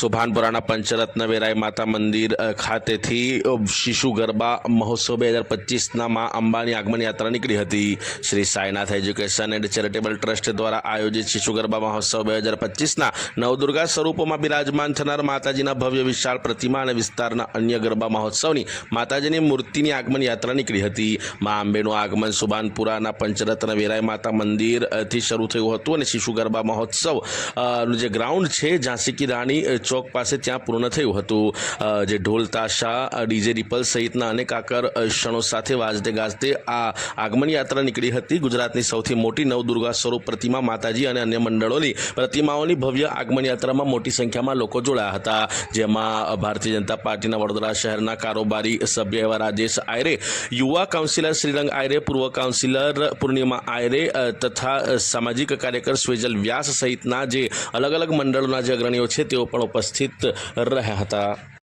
સુભાનપુરાના પંચરત્ન વેરાય માતા મંદિર ખાતેથી શિશુ ગરબા મહોત્સવ બે હજાર પચીસના મા અંબાની આગમન યાત્રા નીકળી હતી. Shri Sainath education and charitable trust દ્વારા આયોજિત શિશુ ગરબા મહોત્સવ બે હજાર પચીસના નવદુર્ગા સ્વરૂપોમાં બિરાજમાન થનાર માતાજીના ભવ્ય વિશાળ પ્રતિમા અને વિસ્તારના અન્ય ગરબા મહોત્સવની માતાજીની મૂર્તિની આગમન યાત્રા નીકળી હતી. મા અંબેનું આગમન સુભાનપુરાના પંચરત્ન વેરાય માતા મંદિરથી શરૂ થયું હતું અને શિશુ ગરબા મહોત્સવ જે ગ્રાઉન્ડ છે, ઝાંસી કી રાણી ચોક પાસે ત્યાં પૂર્ણ થયું હતું. જે ઢોલ તાશા ડીજે રિપલ સહિતના અનેક આકર્ષણો સાથે વાજતે ગાજતે આ આગમન યાત્રા નીકળી હતી. ગુજરાતની સૌથી મોટી નવદુર્ગા સ્વરૂપ પ્રતિમા માતાજી અને અન્ય મંડળોની પ્રતિમાઓની ભવ્ય આગમન યાત્રામાં મોટી સંખ્યામાં લોકો જોડાયા હતા. જેમાં ભારતીય જનતા પાર્ટીના વડોદરા શહેરના કારોબારી સભ્ય એવા રાજેશ આયરે, યુવા કાઉન્સિલર શ્રીરંગ આયરે, પૂર્વ કાઉન્સિલર પૂર્ણિમા આયરે તથા સામાજિક કાર્યકર સ્વેજલ વ્યાસ સહિતના જે અલગ અલગ મંડળોના જે અગ્રણીઓ છે, તેઓ પણ ઉપસ્થિત રહ્યા હતા.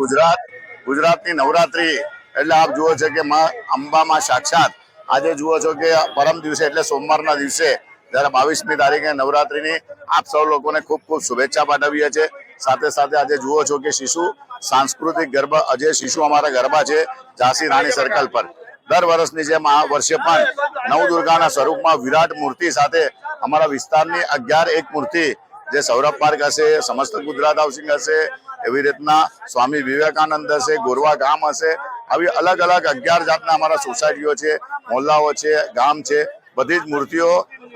ગુજરાત, ગુજરાતની નવરાત્રી. એટલે આપ જુઓ છો કે માં અંબામાં સાક્ષાત આજે જુઓ છો કે પરમ દિવસે એટલે સોમવારના દિવસે જ્યારે બાવીસમી તારીખે નવરાત્રીની આપ સૌ લોકોને ખૂબ ખૂબ શુભેચ્છા પાઠવીએ છીએ. સાથે સાથે આજે જુઓ છો કે શિશુ, સાંસ્કૃતિક ગરબા, આજે શિશુ અમારા ગરબા છે ઝાંસી રાણી સર્કલ પર. દર વર્ષની જેમ આ વર્ષે પણ નવદુર્ગાના સ્વરૂપમાં વિરાટ મૂર્તિ સાથે અમારા વિસ્તારની અગિયાર એક મૂર્તિ, જે સૌરભ પાર્ક હશે, સમસ્ત ગુજરાત હાઉસિંગ હશે એવી રીતના સ્વામી વિવેકાનંદ હશે, ગોરવા ગામ હશે, આવી અલગ અલગ અગિયાર જાતના અમારા સોસાયટીઓ છે મોહલ્લાઓ છે, ગામ છે, બધી જ મૂર્તિઓ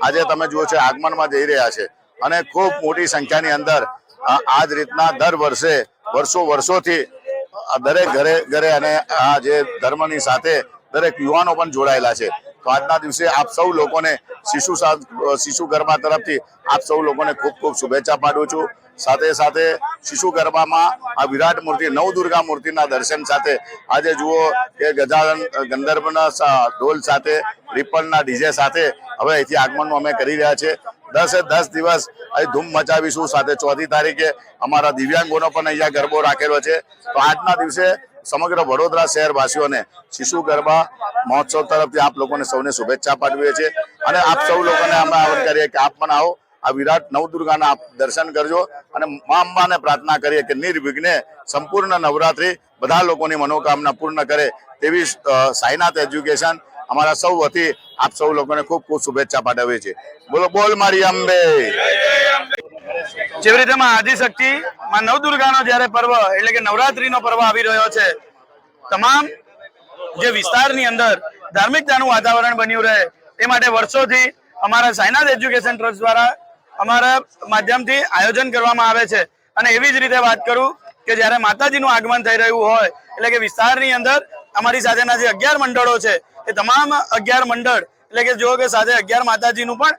આજે તમે જુઓ છો, આગમનમાં જઈ રહ્યા છે. અને ખૂબ મોટી સંખ્યાની અંદર આ જ રીતના દર વર્ષે, વર્ષો વર્ષોથી દરેક ઘરે ઘરે અને આ જે ધર્મની સાથે દરેક યુવાનો પણ જોડાયેલા છે. તો આજના દિવસે આપ સૌ લોકોને શિશુ શિશુ ગરબા તરફથી આપ સૌ લોકોને ખૂબ ખૂબ શુભેચ્છા પાડું છું. સાથે સાથે શિશુ ગરબામાં આ વિરાટ મૂર્તિ, નવ દુર્ગા મૂર્તિના દર્શન સાથે આજે જુઓ કે ગજાનન, ગંધર્વના ઢોલ સાથે, રિપલના ડીજે સાથે હવે અહીંથી આગમનનું અમે કરી રહ્યા છે દસે દસ દિવસ અહીં ધૂમ મચાવીશું. સાથે ચોથી તારીખે અમારા દિવ્યાંગોનો પણ અહીંયા ગરબો રાખેલો છે. તો આજના દિવસે સમગ્ર વડોદરા શહેરવાસીઓને શિશુ ગરબા મહોત્સવ તરફથી આપ લોકોને સૌને શુભેચ્છા પાઠવીએ છીએ. અને આપ સૌ લોકોને અમે આહવાન કરીએ કે આપ પણ આવો. આ વિરાટ નવદુર્ગાના આપ દર્શન કરજો અને મા અંબાને પ્રાર્થના કરીએ કે નિર્વિઘ્ને સંપૂર્ણ નવરાત્રી બધા લોકોની મનોકામના પૂર્ણ કરે તેવી સાઈનાથ એજ્યુકેશન અમારા સૌ વતી આપ સૌ લોકોને ખૂબ ખૂબ શુભેચ્છા પાઠવીએ છીએ. બોલો, બોલ મારી અંબે. જેવી રીતે આદિશક્તિ, માં નવદુર્ગાનો જ્યારે પર્વ, એટલે કે નવરાત્રીનો પર્વ આવી રહ્યો છે, તમામ જે વિસ્તારની અંદર ધાર્મિકતાનું વાતાવરણ બન્યું રહે, એ માટે વર્ષોથી અમારા સાયનાથ એજ્યુકેશન ટ્રસ્ટ દ્વારા અમારા માધ્યમથી આયોજન કરવામાં આવે છે. અને એવી જ રીતે વાત કરું કે જ્યારે માતાજીનું આગમન થઈ રહ્યું હોય, એટલે કે વિસ્તારની અંદર અમારી સાથેના જે અગિયાર મંડળો છે, એ તમામ અગિયાર મંડળ, એટલે કે જો કે સાથે અગિયાર માતાજીનું પણ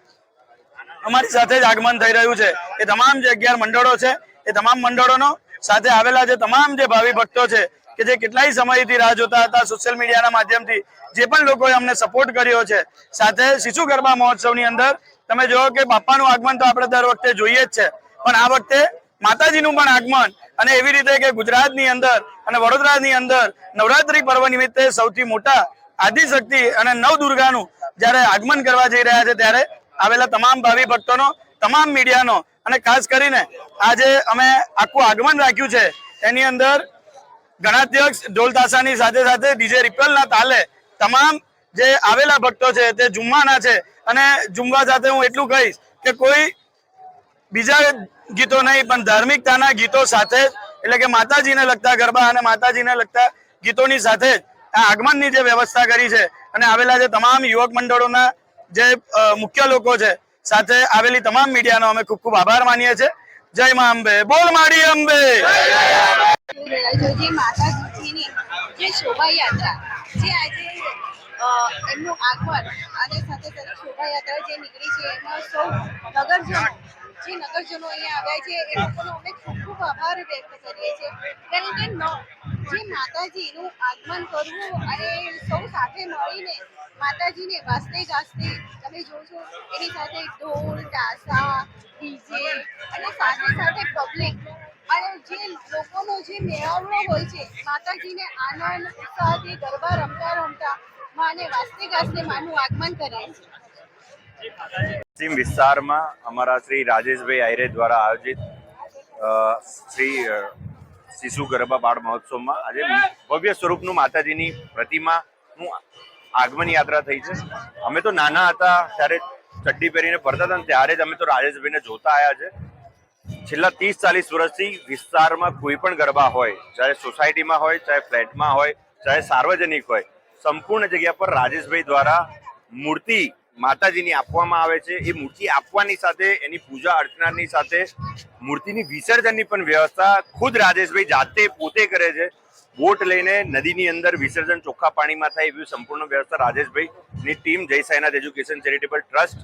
અમારી સાથે જ આગમન થઈ રહ્યું છે. એ તમામ જે અગિયાર મંડળો છે, એ તમામ મંડળોનો સાથે આવેલા જે તમામ જે ભાવિ ભક્તો છે, કે જે કેટલાય સમયથી રાહ જોતા હતા સોશિયલ મીડિયાના માધ્યમથી, જે પણ લોકોએ અમને સપોર્ટ કર્યો છે. સાથે શિશુ ગરબા મહોત્સવની અંદર, તમે જોવો કે બાપાનું આગમન તો આપણે દર વખતે જોઈએ જ છે. પણ આ વખતે માતાજીનું પણ આગમન અને એવી રીતે કે ગુજરાતની અંદર અને વડોદરાની અંદર નવરાત્રી પર્વ નિમિત્તે સૌથી મોટા આદિશક્તિ અને નવ દુર્ગાનું જ્યારે આગમન કરવા જઈ રહ્યા છે ત્યારે આવેલા તમામ ભાવિ ભક્તોનો, તમામ મીડિયાનો અને ખાસ કરીને આજે અમે આખું આગમન રાખ્યું છે. એની અંદર ગણાધ્યક્ષ ઢોલતાસાની સાથે સાથે ડીજે રિપેલના તાલે તમામ જે આવેલા ભક્તો છે તે જુમ્માના છે. અને જુમ્મા સાથે હું એટલું કહીશ કે કોઈ બીજા ગીતો નહીં, પણ ધાર્મિકતાના ગીતો સાથે, એટલે કે માતાજીને લગતા ગરબા અને માતાજીને લગતા ગીતોની સાથે આ આગમનની જે વ્યવસ્થા કરી છે અને આવેલા જે તમામ યુવક મંડળોના જે મુખ્ય લોકો છે, સાથે આવેલી તમામ મીડિયાનો અમે ખૂબ ખૂબ આભાર માનીએ છીએ. જય મા અંબે. બોલ માડી અંબે. નીકળી છે, એમાં સૌ નગરજનો, જે અહીંયા આવ્યા છે, એ લોકોનો અમે આભાર વ્યક્ત કરીએ છીએ. જે માતાજીનું આગમન કરવું અને સૌ સાથે મળીને માતાજીને વાસ્તે ગાસ્તે તમે જોશો એની સાથે ઢોલ તાસા ડીજે અને સાથે સાથે પબ્લિક. અને જે લોકોનો જે મેળાવડો હોય છે, માતાજીને આનંદ, ઉત્સાહથી ગરબા રમતા રમતા માને વાસ્તે ગાસ્તે માનું આગમન કરે છે. પશ્ચિમ વિસ્તારમાં અમારા શ્રી રાજેશભાઈ આયરે દ્વારા આયોજિત શ્રી શિશુ ગરબા બાળ મહોત્સવમાં આજે ભવ્ય સ્વરૂપનું માતાજીની પ્રતિમાનું આગમન યાત્રા થઈ છે. અમે તો નાના હતા, ત્યારે ચડ્ડી પહેરીને ફરતા હતા ત્યારે જ અમે તો રાજેશભાઈને જોતા આવ્યા છે. છેલ્લા ત્રીસ ચાલીસ વર્ષથી વિસ્તારમાં કોઈ પણ ગરબા હોય, ચાહે સોસાયટીમાં હોય, ચાહે ફ્લેટમાં હોય, ચાહે સાર્વજનિક હોય, સંપૂર્ણ જગ્યા પર રાજેશભાઈ દ્વારા મૂર્તિ માતાજીની આપવામાં આવે છે. એ મૂર્તિ આપવાની સાથે, એની પૂજા અર્ચનાની સાથે મૂર્તિની વિસર્જનની પણ વ્યવસ્થા ખુદ રાજેશભાઈ જાતે પોતે કરે છે. બોટ લઈને નદીની અંદર વિસર્જન ચોખ્ખા પાણીમાં થાય એવી સંપૂર્ણ વ્યવસ્થા રાજેશભાઈની ટીમ જય સાયનાથ એજ્યુકેશન ચેરિટેબલ ટ્રસ્ટ,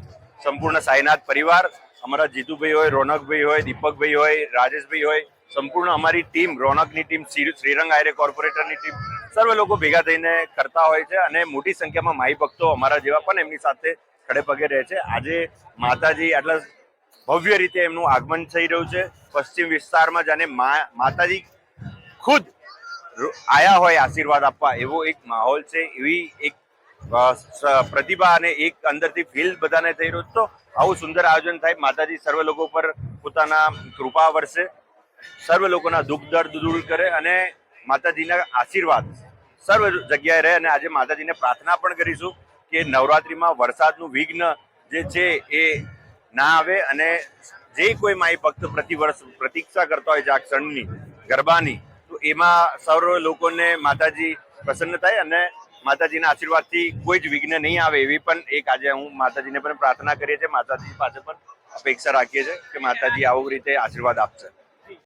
સંપૂર્ણ સાયનાથ પરિવાર, અમારા જીતુભાઈ હોય, રોનકભાઈ હોય, દીપકભાઈ હોય, રાજેશભાઈ હોય, સંપૂર્ણ અમારી ટીમ, રોનકની ટીમ, શ્રી- શ્રીરંગ આયરે કોર્પોરેટરની ટીમ, સર્વ લોકો ભેગા થઈને કરતા હોય છે અને મોટી સંખ્યામાં માઈ ભક્તો અમારા જેવા પણ એમની સાથે ખડે પગે રહે છે. આજે માતાજી આટલા ભવ્ય રીતે એમનું આગમન થઈ રહ્યું છે. પશ્ચિમ વિસ્તારમાં જાણે માતાજી ખુદ આયા હોય આશીર્વાદ આપવા, એવો એક માહોલ છે, એવી એક પ્રતિભા અને એક અંદરથી ફીલ બધાને થઈ રહ્યું તો આવું સુંદર આયોજન થાય. માતાજી સર્વ લોકો પર પોતાના કૃપા વરસે, સર્વ લોકોના દુઃખ, દર્દ દૂર કરે અને માતાજીના આશીર્વાદ સર્વ જગ્યાએ રહે. અને આજે માતાજીને પ્રાર્થના પણ કરીશું કે નવરાત્રિમાં વરસાદનું વિઘ્ન જે છે એ ના આવે અને જે કોઈ માઈ ભક્ત પ્રતિ વર્ષ પ્રતીક્ષા કરતા હોય જે આ ક્ષણની ગરબાની એમાં સર્વ લોકોને માતાજી પ્રસન્ન થાય અને માતાજીના આશીર્વાદથી કોઈ જ વિઘ્ન નહીં આવે એવી પણ એક આજે હું માતાજીને પણ પ્રાર્થના કરીએ છીએ. માતાજી પાસે પણ અપેક્ષા રાખીએ છીએ કે માતાજી આવું રીતે આશીર્વાદ આપશે.